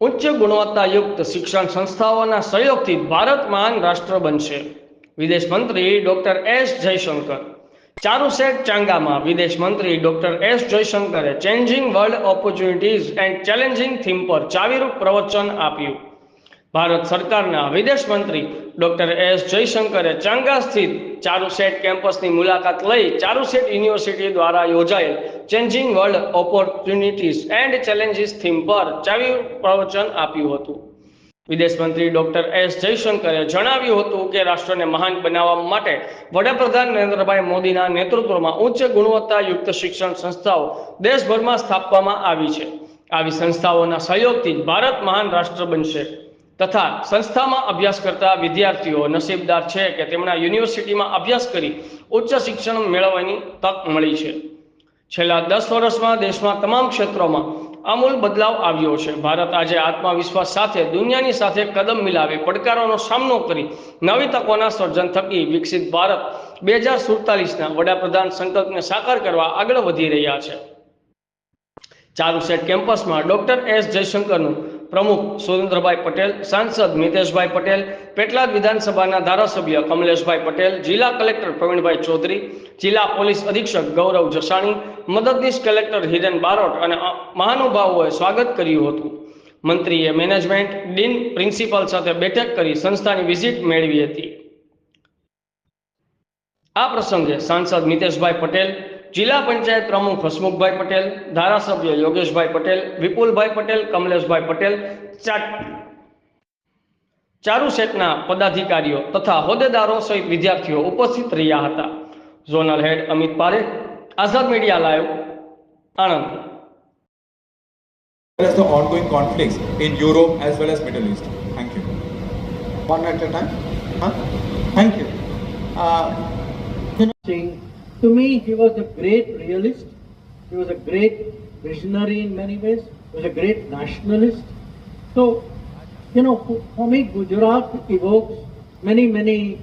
ઉચ્ચ ગુણવત્તાયુક્ત શિક્ષણ સંસ્થાઓના સહયોગથી ભારત મહાન રાષ્ટ્ર બનશે. વિદેશ મંત્રી ડોક્ટર એસ જયશંકર. ચારુસેટ ચાંગામાં વિદેશ મંત્રી ડોક્ટર એસ જયશંકરે changing world opportunities and challenging theme પર ચાવીરૂપ પ્રવચન આપ્યું. ભારત સરકારના વિદેશ મંત્રી ડોક્ટર એસ જયશંકરે ચાંગા સ્થિત ચારુસેટ કેમ્પસની મુલાકાત લઈ ચારુસેટ યુનિવર્સિટી દ્વારા યોજાયેલ changing world opportunities and challenges theme પર ચાવી પ્રવચન આપ્યું હતું. વિદેશ મંત્રી ડોક્ટર એસ જયશંકરે જણાવ્યું હતું કે રાષ્ટ્રને મહાન બનાવવા માટે વડાપ્રધાન નરેન્દ્રભાઈ મોદીના નેતૃત્વમાં ઉચ્ચ ગુણવત્તાયુક્ત શિક્ષણ સંસ્થાઓ દેશભરમાં સ્થાપવામાં આવી છે. આવી સંસ્થાઓના સહયોગથી ભારત મહાન રાષ્ટ્ર બનશે. તથા સંસ્થામાં અભ્યાસ કરતા વિદ્યાર્થીઓ નસીબદાર છે કે તેમના યુનિવર્સિટીમાં અભ્યાસ કરી ઉચ્ચ શિક્ષણ મેળવવાની તક મળી છે. છેલ્લા દસ વર્ષમાં દેશમાં તમામ ક્ષેત્રોમાં આમૂલ બદલાવ આવ્યો છે. ભારત આજે આત્મવિશ્વાસ સાથે, દુનિયાની સાથે કદમ મિલાવી પડકારોનો સામનો કરી નવી તકોના સર્જન થકી વિકસિત ભારત બે હજાર સુડતાલીસના વડાપ્રધાન સંકલ્પને સાકાર કરવા આગળ વધી રહ્યા છે. ચારુસેટ કેમ્પસમાં ડોક્ટર એસ જયશંકરનું પ્રમુખ સુરેન્દ્રભાઈ પટેલ, સાંસદ મિતેશભાઈ પટેલ, પેટલાદ વિધાનસભાના ધારાસભ્ય કમલેશભાઈ પટેલ, જિલ્લા કલેક્ટર પ્રવીણભાઈ ચૌધરી, જિલ્લા પોલીસ અધિક્ષક ગૌરવ જસાણી, મદદનીશ કલેક્ટર હિરેન બારોટ અને મહાનુભાવોએ સ્વાગત કર્યું હતું. મંત્રીએ મેનેજમેન્ટ ડીન પ્રિન્સિપાલ સાથે બેઠક કરી સંસ્થાની વિઝિટ મેળવી હતી. આ પ્રસંગે સાંસદ મિતેશભાઈ પટેલ જિલ્લા પંચાયત પ્રમુખ હસમુખભાઈ પટેલ ધારાસભ્ય યોગેશભાઈ પટેલ વિપુલભાઈ પટેલ કમલેશભાઈ પટેલ ચારુ સેટના પદાધિકારીઓ તથા હોદ્દેદારો સહિત વિદ્યાર્થીઓ ઉપસ્થિત રહ્યા હતા zonal head Amit Parekh Azad media live Anand as the ongoing conflicts in Europe as well as Middle East. Thank you. one at a time. Huh? Thank you. Uh, to me, he was a great realist. He was a great visionary in many ways. He was a great nationalist. So, you know, for me, Gujarat evokes many, many